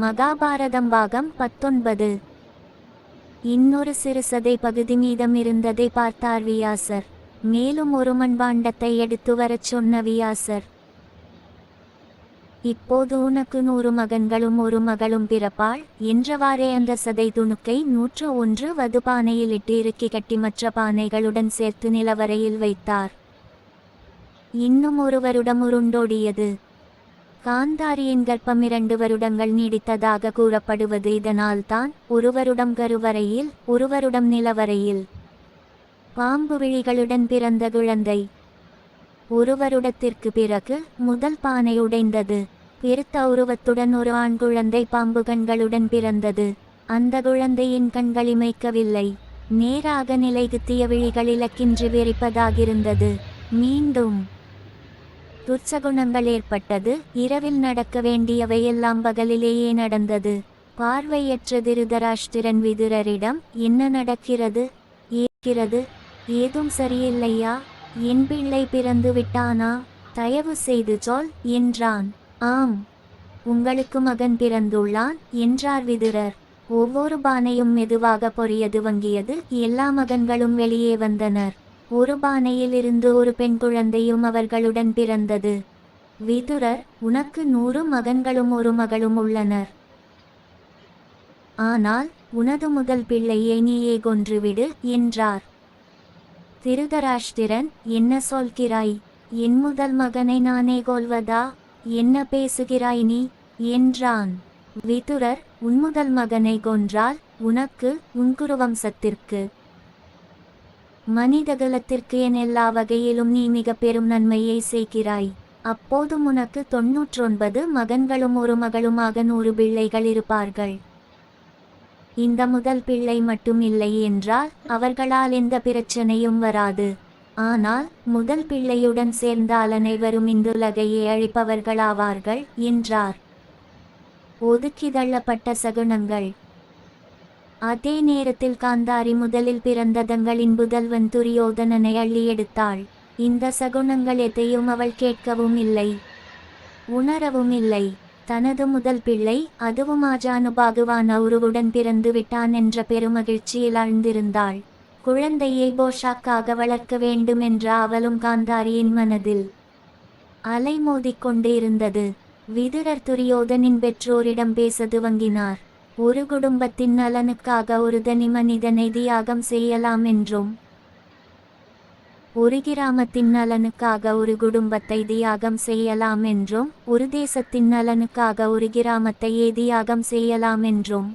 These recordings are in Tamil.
மகாபாரதம் பாகம் பத்தொன்பது. இன்னொரு சிறுசதை பகுதி மீதம் இருந்ததை பார்த்தார் வியாசர். மேலும் ஒரு மண்பாண்டத்தை எடுத்து வரச் சொன்ன வியாசர். இப்போது உனக்கு நூறு மகன்களும் ஒரு மகளும் பிறப்பாள் என்றவாறே அந்த சதை துணுக்கை நூற்று ஒன்று வது பானையில் இட்டு இறுக்கி கட்டி மற்ற பானைகளுடன் சேர்த்து நிலவரையில் வைத்தார். இன்னும் ஒரு வருடம் உருண்டோடியது. காந்தாரியின் கர்ப்பம் இரண்டு வருடங்கள் நீடித்ததாக கூறப்படுவது இதனால்தான் ஒரு வருடம் கருவறையில் ஒரு வருடம் நிலவரையில் பாம்பு விழிகளுடன் பிறந்த குழந்தை. ஒரு வருடத்திற்கு பிறகு முதல் பானை உடைந்தது. பெருத்த உருவத்துடன் ஒரு ஆண் குழந்தை பாம்பு கண்களுடன் பிறந்தது. அந்த குழந்தையின் கண்கள் இமைக்கவில்லை. நேராக நிலைகுத்திய விழிகள் இலக்கின்றி வெறிப்பதாகிருந்தது மீண்டும் துர்ச்சகுணங்கள் ஏற்பட்டது. இரவில் நடக்க வேண்டியவையெல்லாம் பகலிலேயே நடந்தது. பார்வையற்ற திருதராஷ்டிரன் விதுரரிடம் என்ன நடக்கிறது? ஏற்கிறது? ஏதும் சரியில்லையா? என் பிள்ளை பிறந்து விட்டானா? தயவு செய்து சொல் என்றான். ஆம். உங்களுக்கு மகன் பிறந்துள்ளான் என்றார் விதுரர். ஒவ்வொரு பானையும் மெதுவாக பொரியது வங்கியது. எல்லா மகன்களும் வெளியே வந்தனர். ஒரு பானையிலிருந்து ஒரு பெண் குழந்தையும் அவர்களுடன் பிறந்தது. விதுரர் உனக்கு நூறு மகன்களும் ஒரு மகளும் உள்ளனர். ஆனால் உனது முதல் பிள்ளையை நீயே கொன்றுவிடு என்றார். திருதராஷ்டிரன் என்ன சொல்கிறாய்? என் முதல் மகனை நானே கொல்வதா? என்ன பேசுகிறாய் நீ? என்றான். விதுரர் உன் முதல் மகனை கொன்றால் உனக்கு உன் குருவம்சத்திற்கு மனிதகுலத்திற்கு என் எல்லா வகையிலும் நீ மிக பெரும் நன்மையை செய்கிறாய். அப்போதும் உனக்கு தொன்னூற்றொன்பது மகன்களும் ஒரு மகளுமாக நூறு பிள்ளைகள் இருப்பார்கள். இந்த முதல் பிள்ளை மட்டும் இல்லை என்றால் அவர்களால் எந்த பிரச்சனையும் வராது. ஆனால் முதல் பிள்ளையுடன் சேர்ந்தால் அனைவரும் இந்துலகையை அழிப்பவர்களாவார்கள் என்றார். ஒதுக்கி தள்ளப்பட்ட சகுனங்கள். அதே நேரத்தில் காந்தாரி முதலில் பிறந்த தங்களின் புதல்வன் துரியோதனனை அள்ளி எடுத்தாள் இந்த சகுனங்கள் எதையும் அவள் கேட்கவும் இல்லை. உணரவும் இல்லை. தனது முதல் பிள்ளை அதுவும் ஆஜானுபாகுவான உருவுடன் பிறந்து விட்டான் என்ற பெருமகிழ்ச்சியில் ஆழ்ந்திருந்தாள். குழந்தையை போஷாக்காக வளர்க்க வேண்டும் என்ற அவளும் காந்தாரியின் மனதில் அலைமோதிக்கொண்டு இருந்தது. விதுரர் துரியோதனின் பெற்றோரிடம் பேச துவங்கினார். ஒரு குடும்பத்தின் நலனுக்காக ஒரு தனி மனிதனை தியாகம் செய்யலாம் என்றும் ஒரு கிராமத்தின் நலனுக்காக ஒரு குடும்பத்தை தியாகம் செய்யலாம் என்றும் ஒரு தேசத்தின் நலனுக்காக ஒரு கிராமத்தையே தியாகம் செய்யலாம் என்றும்.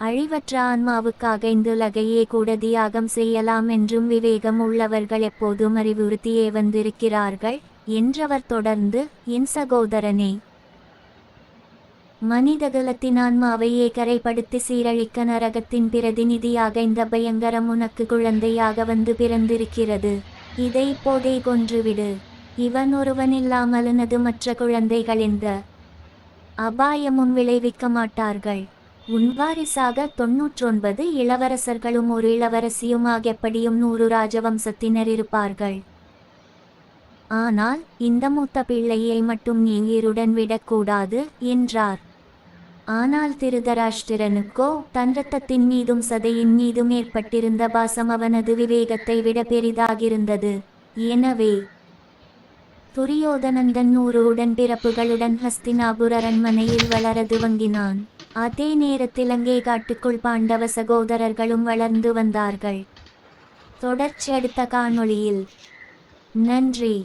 அழிவற்ற ஆன்மாவுக்காக இந்துலகையே கூட தியாகம் செய்யலாம் என்றும் விவேகம் உள்ளவர்கள் எப்போதும் அறிவுறுத்தியே வந்திருக்கிறார்கள் என்றவர் தொடர்ந்து என் சகோதரனே மனிதகுலத்தின் ஆன்மாவையே கரைப்படுத்தி சீரழிக்க நரகத்தின் பிரதிநிதியாக இந்த பயங்கரம் உனக்கு குழந்தையாக வந்து பிறந்திருக்கிறது. இதை போதை கொன்றுவிடு. இவன் ஒருவன் இல்லாமல் மற்ற குழந்தைகள் இந்த அபாயமும் விளைவிக்க மாட்டார்கள். உன் வாரிசாக தொன்னூற்றொன்பது இளவரசர்களும் ஒரு இளவரசியுமாக எப்படியும் நூறு ராஜவம்சத்தினர் இருப்பார்கள். ஆனால் இந்த மூத்த பிள்ளையை மட்டும் நீ உயிருடன் விடக்கூடாது என்றார். ஆனால் திருதராஷ்டிரனுக்கோ தன் ரத்தத்தின் மீதும் சதையின் மீதும் ஏற்பட்டிருந்த பாசம் அவனது விவேகத்தை விட பெரிதாகிருந்தது. எனவே துரியோதனந்தன் நூறு உடன்பிறப்புகளுடன் ஹஸ்தினாபுர அரண்மனையில் வளர துவங்கினான் அதே நேரத்தில் அங்கே காட்டுக்குள் பாண்டவ சகோதரர்களும் வளர்ந்து வந்தார்கள். தொடர்ச்சி அடுத்த காணொளியில். நன்றி.